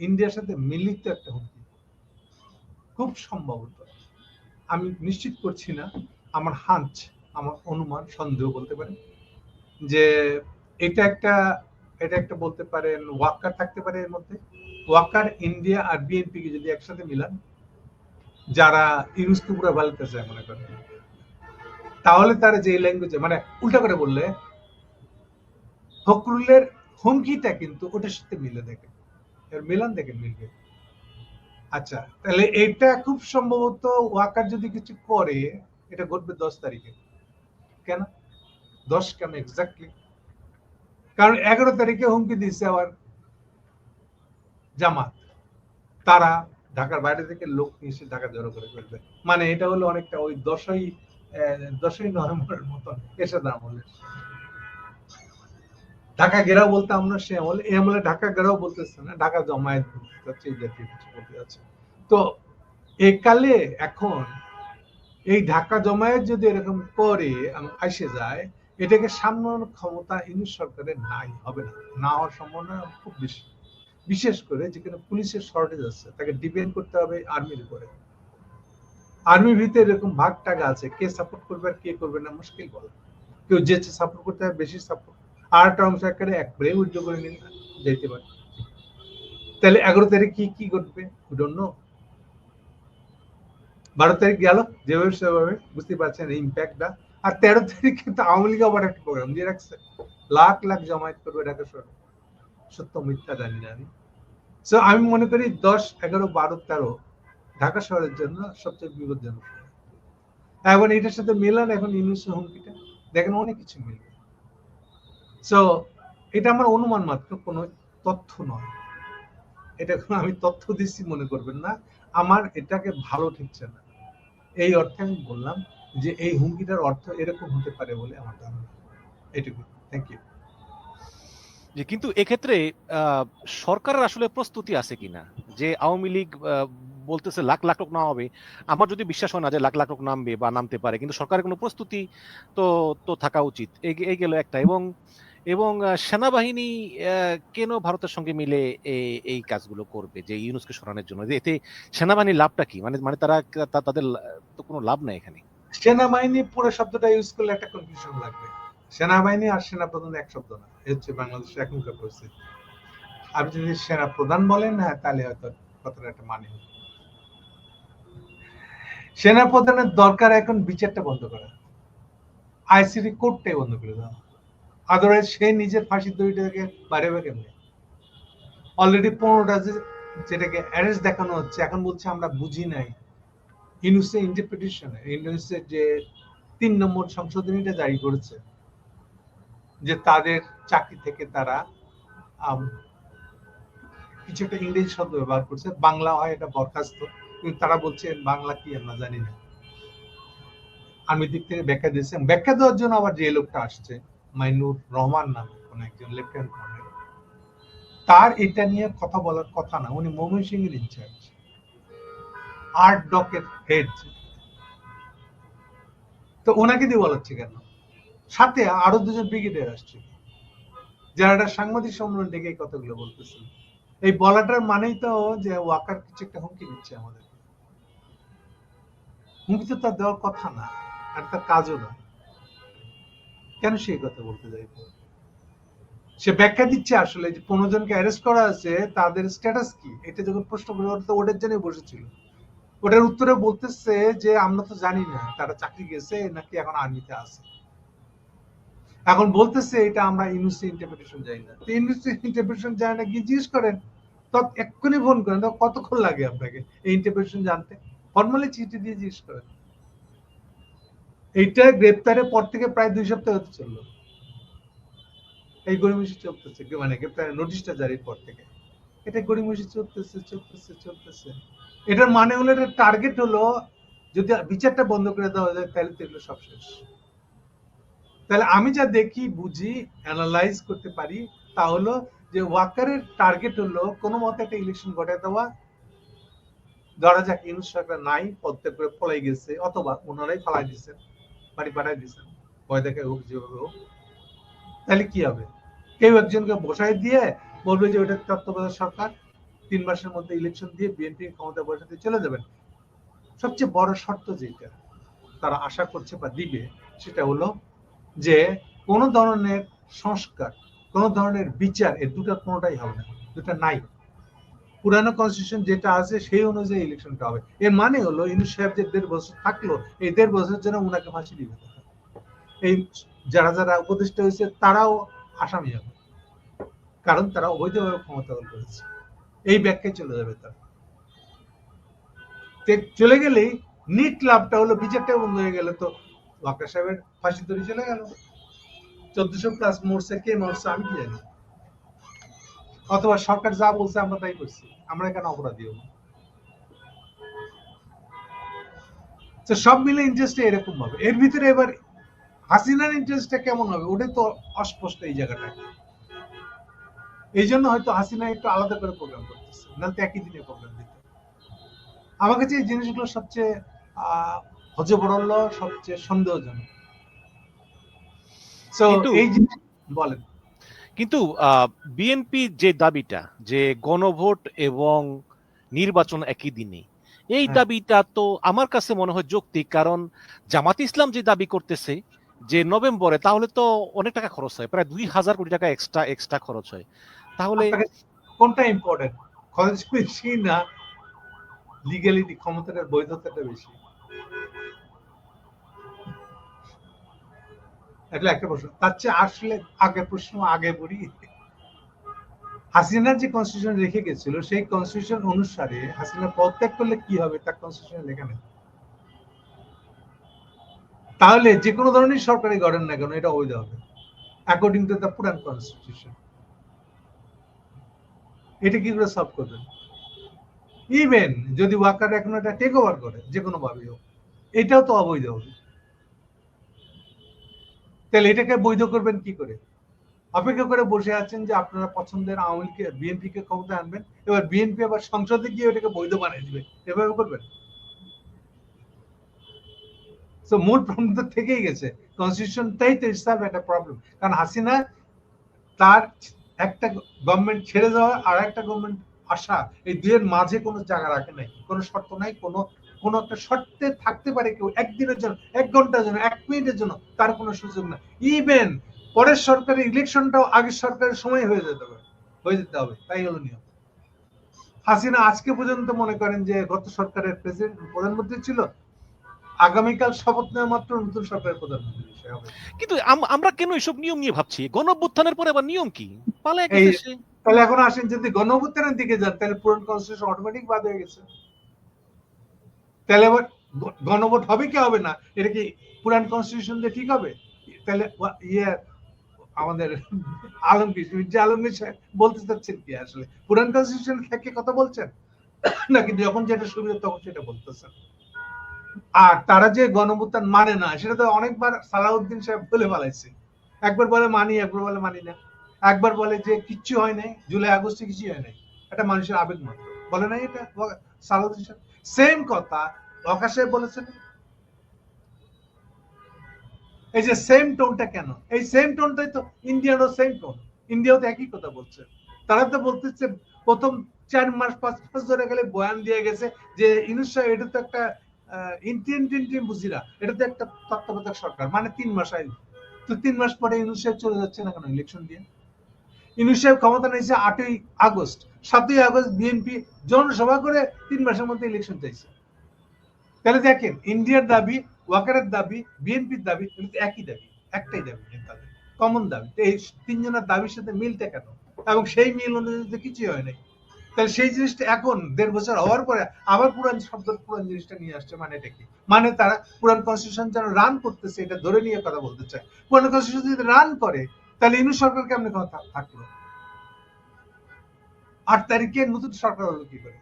ইন্ডিয়ার সাথে মিলিত একটা হুমকি। খুব সম্ভবত। আমি নিশ্চিত করছি না, আমার হাঞ্চ, আমার অনুমান সন্দেহ বলতে পারেন যে এটা একটা এটা একটা বলতে পারেন ওয়াকার থাকতে পারে এর মধ্যে। ওয়াকার, ইন্ডিয়া আর বিএনপি কে যদি একসাথে মিলান, যারা ইউনুসকে পুরো বালতে চায় মনে করেন, তাহলে তারা যে ল্যাঙ্গুয়েজে মানে উল্টা করে বললে, ফখরুলের হুমকিটা কিন্তু ওটার সাথে মিলে দেখেন এর মিলান দেখেন মিলবে আচ্ছা তাহলে এটা খুব সম্ভবত ওয়াকার যদি কিছু করে, এটা ঘটবে দশ তারিখে। কেন? দশ কেন এক্স্যাক্টলি কারণ এগারো তারিখে হুমকি দিচ্ছে আবার জামাত। তারা ঢাকার বাইরে থেকে লোক নিয়ে এসে ঢাকা জড়ো করে ফেলবে। মানে এটা হলো অনেকটা ওই দশই দশই নভেম্বরের মতন এসে আমলে। ঢাকা ঘেরাও বলতে আমরা সে আমলে এই আমলে ঢাকা ঘেরাও বলতেছে না, ঢাকা জমায়েত বলতে জাতীয় কিছু বলতে যাচ্ছে। তো এই কালে এখন এই ঢাকা জমায়েত যদি এরকম করে আসে যায়, এটাকে সামলানোর ক্ষমতা ইংলিশ সরকারের নাই, হবে না। না হওয়ার সম্ভাবনা খুব বেশি। বিশেষ করে যেখানে পুলিশের শর্টেজ আছে, তাকে ডিপেন্ড করতে হবে আর্মির উপরে। আর্মির ভিতরে এরকম ভাগ টাকা আছে, কে সাপোর্ট করবে আর কে করবে না, মুশকিল বলে। কেউ যে সাপোর্ট করতে হবে, বেশি সাপোর্ট আর অংশ একেবারে একবারে উদ্যোগ করে নিন, যেতে পারে। তাহলে এগারো তারিখ কি কি ঘটবে? ডোন্ট বারো তারিখ গেল, যেভাবে সেভাবে বুঝতে পারছেন ইম্প্যাক্টটা আর তেরো তারিখ কিন্তু আওয়ামী লীগ আবার একটা প্রোগ্রাম দিয়ে রাখছে। লাখ লাখ জমায়েত করবে ঢাকা শহরে। সত্য মিথ্যা জানি না আমি। সো আমি মনে করি দশ, এগারো, বারো, তেরো ঢাকা শহরের জন্য সবচেয়ে বিপজ্জনক এখন এটার সাথে মেলান এখন ইউনুসের হুমকিটা। দেখেন অনেক কিছু মিলবে সো এটা আমার অনুমান মাত্র, কোনো তথ্য নয়। এটা আমি তথ্য দিচ্ছি মনে করবেন না। আমার এটাকে ভালো ঠিকছে না। এই অর্থে আমি বললাম যে এই হুমকিটার অর্থ এরকম হতে পারে বলে আমার ধারণা। এটুকু থ্যাংক ইউ যে কিন্তু এক্ষেত্রে সরকারের আসলে প্রস্তুতি আছে কিনা? যে আওয়ামী লীগ বলতেছে লাখ লাখ লোক নামাবে। আমার যদি বিশ্বাস হয় না যে লাখ লাখ লোক নামবে বা নামতে পারে, কিন্তু সরকারের কোনো প্রস্তুতি তো তো থাকা উচিত। এই গেল একটা। এবং এবং সেনাবাহিনী কেন ভারতের সঙ্গে মিলে এই- কাজগুলো করবে? যে ইউনুসকে সরানোর জন্য। যে এতে সেনাবাহিনীর লাভটা কি? মানে মানে তারা তাদের তো কোনো লাভ নাই এখানে। সেনাবাহিনী পুরো শব্দটা ইউজ করলে একটা কনফিউশন লাগবে। সেনাবাহিনী আর সেনা প্রধান এক শব্দ না। এ হচ্ছে বাংলাদেশের এখনকার পরিস্থিতি। আপনি যদি সেনা প্রধান বলেন হ্যাঁ তাহলে হয়তো কথাটা একটা মানে। সেনা প্রধানের দরকার এখন বিচারটা বন্ধ করা। আইসিডি কোর্টটাই বন্ধ করে দেওয়া। আদারওয়াইজ সে নিজের ফাঁসির দড়িটাকে বাড়াবে কেমনে অলরেডি পনেরোটা যে যেটাকে অ্যারেস্ট দেখানো হচ্ছে, এখন বলছে আমরা বুঝি নাই। ইউনুসের ইন্টারপ্রিটেশন ইউনুসের যে তিন নম্বর সংশোধনীটা জারি করেছে, যে তাদের চাকরি থেকে তারা কিছু একটা ইংরেজি শব্দ ব্যবহার করছে। বাংলা হয় এটা বরখাস্ত, কিন্তু তারা বলছে বাংলা কি আমরা জানি না। আমি দিক থেকে ব্যাখ্যা দিয়েছেন ব্যাখ্যা দেওয়ার জন্য আবার যে লোকটা আসছে মাইনুর রহমান নামে কোন একজন লেফটেন্যান্ট কর্নেল। তার এটা নিয়ে কথা বলার কথা না, উনি ময়মন সিং এর ইনচার্জ আর্ট ডকের হেড তো ওনাকে দিয়ে বলাচ্ছে কেন? সাথে আরও দুজন ব্রিগেডিয়ার আসছে। যারা একটা সাংবাদিক সম্মেলন ডেকে কথাগুলো বলতেছেন এই বলাটার মানেই তো যে ওয়াকার কিছু একটা হুমকি দিচ্ছে আমাদের। হুমকি তো তার দেওয়ার কথা না, আর তার কাজও না। কেন সেই কথা বলতে যাইবে? সে ব্যাখ্যা দিচ্ছে আসলে যে পনেরো জনকে অ্যারেস্ট করা আছে তাদের স্ট্যাটাস কি? এটা যখন প্রশ্ন করে ওটা ওটার জন্য বসেছিল। ওটার উত্তরে বলতেছে যে, আমরা তো জানি না, তারা চাকরি গেছে নাকি এখন আর্মিতে আছে। এখন বলতেছে এটা আমরা ইউনিভার্সিটি ইন্টারপ্রিটেশন যাই না। তো ইউনিভার্সিটি ইন্টারপ্রিটেশন যায় না, গিয়ে জিজ্ঞেস করেন, তো এক্ষুনি ফোন করেন, তো কতক্ষণ লাগে আপনাকে? এই ইন্টারপ্রিটেশন জানতে। ফর্মালি চিঠি দিয়ে জিজ্ঞেস করেন। এইটা গ্রেপ্তারের পর থেকে প্রায় দুই সপ্তাহ হতে চলল। এই গড়িমসি চলতেছে মানে গ্রেপ্তারের নোটিশটা জারির পর থেকে। এটা গড়িমসি চলতেছে চলতেছে চলতেছে। এটার মানে হলো, এটার টার্গেট হলো, যদি বিচারটা বন্ধ করে দেওয়া যায়, তাহলে তো এগুলো সব শেষ। তাহলে আমি যা দেখি, বুঝি অ্যানালাইজ করতে পারি, তা হলো যে ওয়াকারের টার্গেট হলো, কোনো মতে একটা ইলেকশন ঘটায় দেওয়া। ধরা যাক সরকার নাই, পদত্যাগ করে পলাই গেছে, অথবা ওনারাই ফালাই দিচ্ছেন বাড়ি পাঠাই দিচ্ছেন ভয় দেখে হোক, যেভাবে হোক, তাহলে কি হবে? কেউ একজনকে বসাই দিয়ে বলবে যে ওটা তত্ত্বাবধায়ক সরকার, তিন মাসের মধ্যে ইলেকশন দিয়ে বিএনপি ক্ষমতা বসাতে চলে যাবেন। সবচেয়ে বড় শর্ত যেটা তারা আশা করছে বা দিবে, সেটা হলো যে কোন ধরনের সংস্কার, কোন ধরনের বিচার এর দুটো কোনোটাই হবে না, দুটা নাই। পুরানো কনস্টিটিউশন যেটা আছে, সেই অনুযায়ী ইলেকশনটা হবে। এর মানে হলো ইউনুস সাহেব যে দেড় বছর থাকল, এই দেড় বছরের জন্য উনাকে ফাঁসি দিবে এই যারা যারা উপদেষ্টা হয়েছে, তারাও আসামি হবে। কারণ তারা অবৈধভাবে ক্ষমতা করেছে। এই ব্যাখ্যায় চলে যাবে তারা। চলে গেলেই নিট লাভটা হলো, বিচারটা বন্ধ হয়ে গেলে তো ওয়াকা সাহেবের ফাঁসি দড়ি চলে গেল। চোদ্দশো প্লাস মরছে কে মরছে আমি কি জানি। অথবা সরকার যা বলছে আমরা তাই করছি। আমরা কেন অপরাধী হব? তো সব মিলে ইন্টারেস্ট এরকম হবে এর ভিতরে এবার হাসিনার ইন্টারেস্টটা কেমন হবে? ওটাই তো অস্পষ্ট এই জায়গাটা। এই জন্য হয়তো হাসিনা একটু আলাদা করে প্রোগ্রাম করতেছে। নাহলে তো একই দিনে প্রোগ্রাম দিত। আমার কাছে এই জিনিসগুলো সবচেয়ে আহ হজবরল সবচেয়ে সন্দেহজনক। So, এই জিনিস বলেন। কিন্তু বিএনপি যে দাবিটা যে গণভোট এবং নির্বাচন একই দিনে এই হ্যাঁ। দাবিটা তো আমার কাছে মনে হয় যৌক্তিক কারণ জামাত ইসলাম যে দাবি করতেছে যে নভেম্বরে তাহলে তো অনেক টাকা খরচ হয় প্রায় দুই হাজার কোটি টাকা এক্সট্রা এক্সট্রা খরচ হয়। তাহলে কোনটা ইম্পর্টেন্ট খরচ বেশি না? লিগ্যালিটি ক্ষমতাটার বৈধতাটা বেশি। এটা একটা প্রশ্ন। তার চেয়ে আসলে আগের প্রশ্ন, আগে বলি। হাসিনা যে কনস্টিটিউশন রেখে গেছিল, সেই কনস্টিটিউশন অনুসারে হাসিনা পদত্যাগ করলে কি হবে? তার কনস্টিটিউশন লেখা নেই। তাহলে যে কোনো ধরনের সরকারি গঠন না কেন, এটা অবৈধ হবে। অ্যাকর্ডিং টু দ্য পুরান কনস্টিটিউশন এটা কি করে সলভ করবেন? ইভেন যদি ওয়াকার এখন এটা টেক ওভার করে, যে কোনো হোক, এটাও তো অবৈধ হবে। তাহলে এটাকে বৈধ করবেন কি করে? অপেক্ষা করে বসে আছেন যে আপনারা পছন্দের আওয়ামী বিএনপি কে ক্ষমতা আনবেন, এবার বিএনপি আবার সংসদে গিয়ে ওটাকে বৈধ বানিয়ে দিবে। এভাবে করবেন? তো মূল প্রবলেম তো থেকেই গেছে। কনস্টিটিউশনটাই তো ইটসেলফ একটা প্রবলেম কারণ হাসিনা তার একটা গভর্নমেন্ট ছেড়ে যাওয়া আর একটা গভর্নমেন্ট আসা এই দুয়ের মাঝে কোনো জায়গা রাখে নাই। কোনো শর্ত নাই, কোনো কোনো একটা শর্তে থাকতে পারে কেউ একদিনের জন্য এক ঘণ্টার জন্য এক মিনিটের জন্য তার কোনো সুযোগ না ইভেন পরের সরকারের ইলেকশনটাও আগের সরকারের সময় হয়ে যেতে হবে হয়ে যেতে হবে তাই হলো নিয়ম। হাসিনা আজকে পর্যন্ত মনে করেন যে গত সরকারের প্রেসিডেন্ট প্রধানমন্ত্রী ছিল আগামীকাল শপথ নেওয়া মাত্র নতুন সরকারের প্রধানমন্ত্রী কিন্তু আমরা কেন এসব নিয়ম নিয়ে ভাবছি? গণঅভ্যুত্থানের পরে আবার নিয়ম কি? গেছে তাহলে এখন আসেন যদি গণভুত্থানের দিকে যান তাহলে পুরন কনস্টিটিউশন অটোমেটিক বাদ হয়ে গেছে। তাহলে আবার গণভোট হবে কি হবে না? এটা কি পুরান কনস্টিটিউশন দিয়ে ঠিক হবে? তাহলে ইয়ে আমাদের আলমগীর মির্জা আলমগীর সাহেব বলতে চাচ্ছেন কি আসলে? পুরান কনস্টিটিউশন থেকে কথা বলছেন? নাকি যখন যেটা সুবিধা তখন সেটা বলতেছেন? আর তারা যে গণভুত্থান মানে না, সেটা তো অনেকবার সালাউদ্দিন সাহেব বলে ফেলাইছে। একবার বলে মানি, একবার বলে মানি না। একবার বলে যে কিচ্ছু হয় নাই, জুলাই আগস্টে কিছু হয় নাই। এটা মানুষের আবেগ মাত্র। বলে নাই এটা? সালাউদ্দিন সাহেব? সেম কথা ওয়াকা সাহেব বলেছেন। এই যে সেম টোনটা কেন? এই সেম টোনটাই তো ইন্ডিয়ানও সেম টোন ইন্ডিয়াও তো একই কথা বলছে। তারা তো বলতেছে, প্রথম চার মাস, পাঁচ মাস ধরে গেলে বয়ান দিয়ে গেছে যে ইনুস এটা তো একটা ইন্টিয়ান টিন্টিয়ান বুঝিরা, এটা তো একটা তত্ত্বাবধায়ক সরকার মানে তিন মাস আইন। তো তিন মাস পরে ইনুস চলে যাচ্ছে না কেন ইলেকশন দিয়ে? ইনুস সাহেব ক্ষমতা নিয়েছে আটই আগস্ট। সাতই আগস্ট বিএনপি জনসভা করে তিন মাসের মধ্যে ইলেকশন চাইছে। তাহলে দেখেন, ইন্ডিয়ার দাবি, ওয়াকারের দাবি, বিএনপির দাবি একই দাবি, একটাই দাবি তাদের কমন দাবি। এই তিনজনের দাবির সাথে মিলতে কেন? এবং সেই মিল অনুযায়ী তো কিছুই হয় নাই। তাহলে সেই জিনিসটা এখন দেড় বছর হওয়ার পরে আবার পুরান শব্দ, পুরান জিনিসটা নিয়ে আসছে মানে এটা কি? মানে তারা পুরান কনস্টিটিউশন যেন রান করতেছে, এটা ধরে নিয়ে কথা বলতে চায়। পুরান কনস্টিটিউশন যদি রান করে তাহলে ইনু সরকার কেমনে কথা থাকল? আট তারিখে নতুন সরকার হলো কি করে?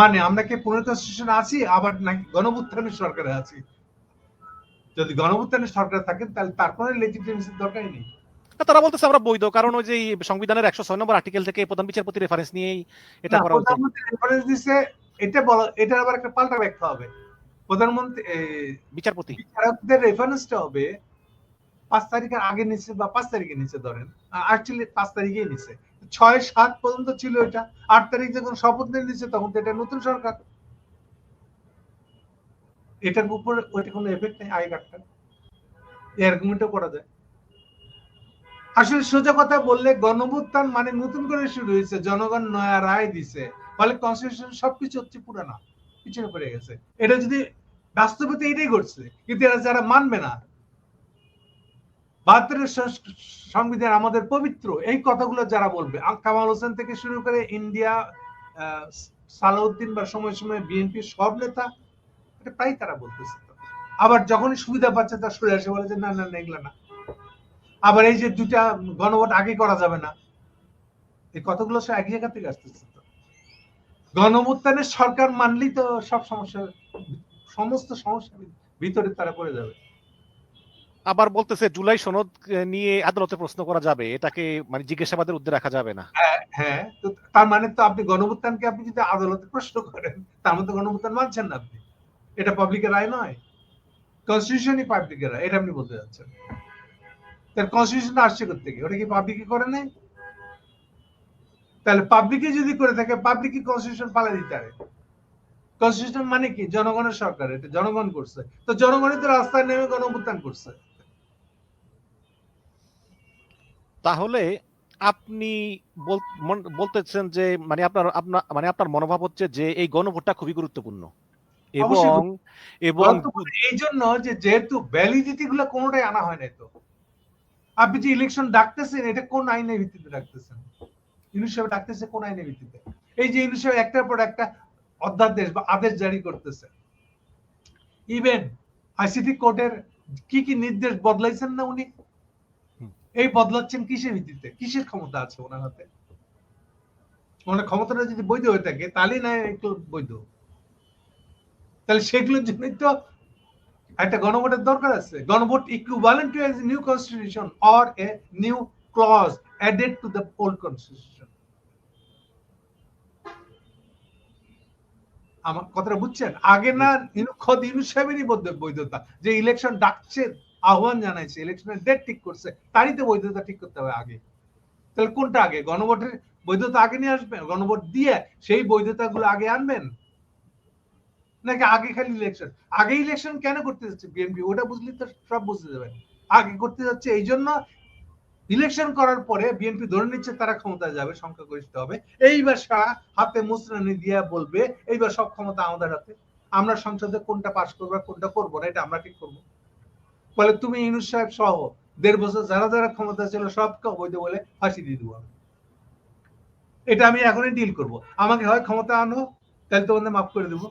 মানে আমরা কি পুনর কনস্টিটিউশন আছি আবার নাকি গণভুত্থানের সরকারে আছি? যদি গণভুত্থানের সরকার থাকেন তাহলে তারপরে লেজিটিমেসির দরকারই নেই। তারা বলতেছে আমরা বৈধ কারণ ওই যে সংবিধানের একশো ছয় নম্বর আর্টিকেল থেকে প্রধান বিচারপতি রেফারেন্স নিয়েই এটা করা হচ্ছে রেফারেন্স দিছে এটা বলা এটা আবার একটা পাল্টা ব্যাখ্যা হবে। প্রধানমন্ত্রী বিচারপতি। বিচারকদের রেফারেন্সটা হবে পাঁচ তারিখের আগে নিচে বা পাঁচ তারিখে নিচে ধরেন। অ্যাকচুয়ালি পাঁচ তারিখেই নিচে। ছয়, সাত পর্যন্ত ছিল এটা। আট তারিখ যখন শপথ নিয়ে নিচ্ছে তখন তো এটা নতুন সরকার। এটার উপর ওইটা কোনো এফেক্ট নেই আগেকারটা এই আর্গুমেন্টও করা যায়। আসলে সোজা কথা বললে গণভুত্থান মানে নতুন করে শুরু হয়েছে, জনগণ নয়া রায় দিছে। ফলে কনস্টিটিউশন সবকিছু হচ্ছে পুরানা, পিছনে পড়ে গেছে। এটা যদি বাস্তবতা এটাই ঘটছে, কিন্তু এরা যারা মানবে না বাহাত্তরের সংবিধান আমাদের পবিত্র। এই কথাগুলো যারা বলবে কামাল হোসেন থেকে শুরু করে ইন্ডিয়া সালাউদ্দিন বা সময় সময় বিএনপি সব নেতা, এটা প্রায় তারা বলতেছে। আবার যখনই সুবিধা পাচ্ছে, তার সরে আসে বলে যে, না না এগুলো না। আবার এই যে দুটা গণভোট আগে করা যাবে না। এই কথাগুলো সব এক জায়গা থেকে আসতেছে? গণভোত্থানের সরকার মানলেই তো সব সমস্যা সমস্ত সমস্যার ভিতরে তারা পড়ে যাবে। আবার বলতেছে, জুলাই সনদ নিয়ে আদালতে প্রশ্ন করা যাবে। এটাকে মানে জিজ্ঞাসাবাদের উদ্দে রাখা যাবে না। হ্যাঁ তো তার মানে তো আপনি গণভুত্থানকে আপনি যদি আদালতে প্রশ্ন করেন, তার মধ্যে গণভুত্থান মানছেন না আপনি। এটা পাবলিকের রায় নয়। কনস্টিটিউশনই পাবলিকের রায়, এটা আপনি বলতে যাচ্ছেন। তার কনস্টিটিউশন আসছে থেকে ওটা কি পাবলিকে করে নাই? তাহলে পাবলিকে যদি করে থাকে পাবলিকই কনস্টিটিউশন পালা দিতে পারে। কনস্টিটিউশন মানে কি? জনগণের সরকার, এটা জনগণ করছে। তো জনগণই তো রাস্তায় নেমে গণভুত্থান করছে। তাহলে আপনি বলতেছেন যে মানে আপনার আপনার মানে আপনার মনোভাব হচ্ছে যে এই গণভোটটা খুবই গুরুত্বপূর্ণ। এবং এবং এই জন্য যে যেহেতু ভ্যালিডিটি গুলো কোনোটাই আনা হয় নাই তো। আপনি যে ইলেকশন ডাকতেছেন এটা কোন আইনের ভিত্তিতে ডাকতেছেন? ইউনিট সাহেব ডাকতেছে কোন আইনের ভিত্তিতে? এই যে ইউনিট সাহেব একটার পর একটা অধ্যাদেশ বা আদেশ জারি করতেছে। ইভেন আইসিটি কোর্টের কি কি নির্দেশ বদলাইছেন না উনি। এই বদলাচ্ছেন কিসের ভিত্তিতে? কিসের ক্ষমতা আছে ওনার হাতে? ওনার ক্ষমতাটা যদি বৈধ হয়ে থাকে তাহলেই না একটু বৈধ। তাহলে সেগুলোর জন্যই তো একটা গণভোটের দরকার আছে। গণভোট equivalent to a new constitution or a new clause added to the old constitution আমার কথাটা বুঝছেন? আগে না, ইনু- ইউনুস সাহেবেরই বৈধতা, যে ইলেকশন ডাকছে আহ্বান জানাইছে ইলেকশনের ডেট ঠিক করছে, তারই তো বৈধতা ঠিক করতে হবে আগে। তাহলে কোনটা আগে? গণভোটের বৈধতা আগে নিয়ে আসবেন? গণভোট দিয়ে সেই বৈধতা গুলো আগে আনবেন? নাকি আগে খালি ইলেকশন আগে ইলেকশন কেন করতে যাচ্ছে বিএনপি ওটা বুঝলি তো সব বুঝতে যাবেন আগে করতে যাচ্ছে এই জন্য ইলেকশন করার পরে বিএনপি ধরে নিচ্ছে তারা ক্ষমতায় যাবে, সংখ্যাগরিষ্ঠ হবে। এইবার সারা হাতে মুসরানি দিয়া বলবে, এইবার সব ক্ষমতা আমাদের হাতে। আমরা সংসদে কোনটা পাস করব কোনটা করব না, এটা আমরা ঠিক করব। ফলে তুমি ইউনুস সাহেব সহ দেড় বছর যারা যারা ক্ষমতা ছিল সবকে অবৈধ বলে ফাঁসি দিয়ে দেবো এটা আমি এখনই ডিল করব। আমাকে হয় ক্ষমতা আনো তাহলে তোমাদের মাফ করে দেবো।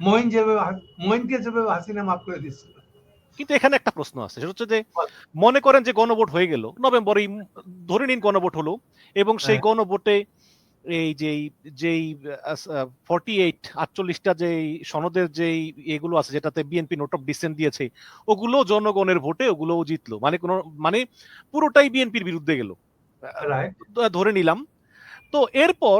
মহিন যেভাবে মহিনকে যেভাবে হাসিনা মাফ করে দিচ্ছিল কিন্তু এখানে একটা প্রশ্ন আছে সেটা হচ্ছে যে মনে করেন যে গণভোট হয়ে গেল নভেম্বরে ধরে নিন গণভোট হলো এবং সেই হ্যাঁ। গণভোটে এই যেই যেই ফর্টি এইট আটচল্লিশটা যেই সনদের যেই এগুলো আছে যেটাতে বিএনপি নোট অফ ডিসেন্ট দিয়েছে ওগুলো জনগণের ভোটে ওগুলোও জিতলো। মানে কোনো মানে পুরোটাই বিএনপির বিরুদ্ধে গেল। ধরে নিলাম। তো এরপর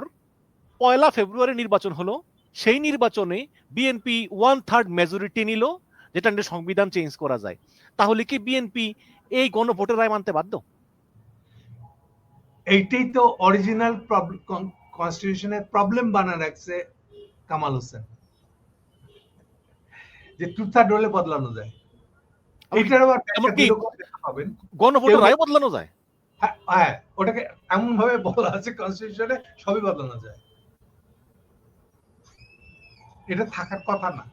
পয়লা ফেব্রুয়ারি নির্বাচন হলো সেই নির্বাচনে বিএনপি ওয়ান থার্ড মেজরিটি নিল যেটা নিয়ে সংবিধান চেঞ্জ করা যায়। তাহলে কি বিএনপি এই গণভোটের রায় মানতে বাধ্য? এইটাই তো অরিজিনাল কনস্টিটিউশনের প্রবলেম বানা রাখছে কামাল হোসেন। যে টু থার্ড হলে বদলানো যায়। আবার পাবেন। গণভোটের রায় বদলানো যায়। হ্যাঁ, হ্যাঁ ওটাকে এমন ভাবে বলা আছে কনস্টিটিউশনে সবই বদলানো যায়। এটা থাকার কথা না।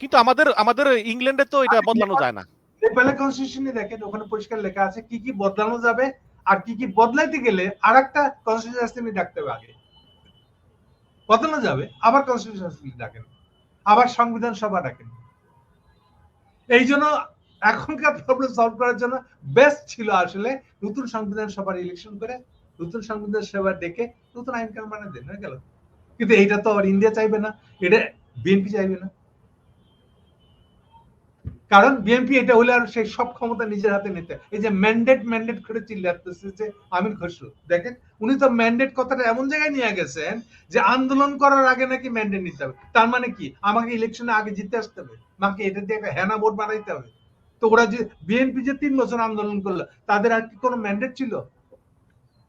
কিন্তু আমাদের আমাদের ইংল্যান্ডে তো এটা বদলানো যায় না। নেপালে কনস্টিটিউশনে দেখেন ওখানে পরিষ্কার লেখা আছে কি কি বদলানো যাবে আর কি কি বদলাইতে গেলে আর একটা কনস্টিটিউশন অ্যাসেম্বলি ডাকতে হবে আগে। বদলানো যাবে, আবার কনস্টিটিউশন অ্যাসেম্বলি ডাকেন, আবার সংবিধান সভা ডাকেন। এই জন্য এখনকার প্রবলেম সলভ করার জন্য বেস্ট ছিল আসলে নতুন সংবিধান সভার ইলেকশন করে, নতুন সংবিধান সভা ডেকে নতুন আইন কানুন বানিয়ে দেন, হয়ে গেল। কিন্তু এইটা তো আর ইন্ডিয়া চাইবে না, এটা বিএনপি চাইবে না। কারণ বিএনপি এটা হলে আর সেই সব ক্ষমতা নিজের হাতে নিতে এই যে ম্যান্ডেট ম্যান্ডেট করে চিল্লাতেছে যে আমির খসরু দেখেন, উনি তো ম্যান্ডেট কথাটা এমন জায়গায় নিয়ে গেছেন যে আন্দোলন করার আগে নাকি ম্যান্ডেট নিতে হবে। তার মানে কি? আমাকে ইলেকশনে আগে জিতে আসতে হবে। আমাকে এটা দিয়ে একটা হেনা ভোট বানাইতে হবে? তো ওরা যে বিএনপি যে তিন বছর আন্দোলন করল, তাদের আর কি কোনো ম্যান্ডেট ছিল?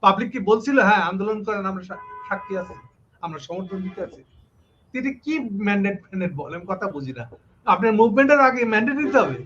পাবলিক কি বলছিল হ্যাঁ আন্দোলন করেন, আমরা সাক্ষী আছি, আমরা সমর্থন দিতে আছি। তিনি কি ম্যান্ডেট ম্যান্ডেট বলেন? কথা বুঝি না। আপনার মুভমেন্টের আগে ম্যান্ডেট দিতে হবে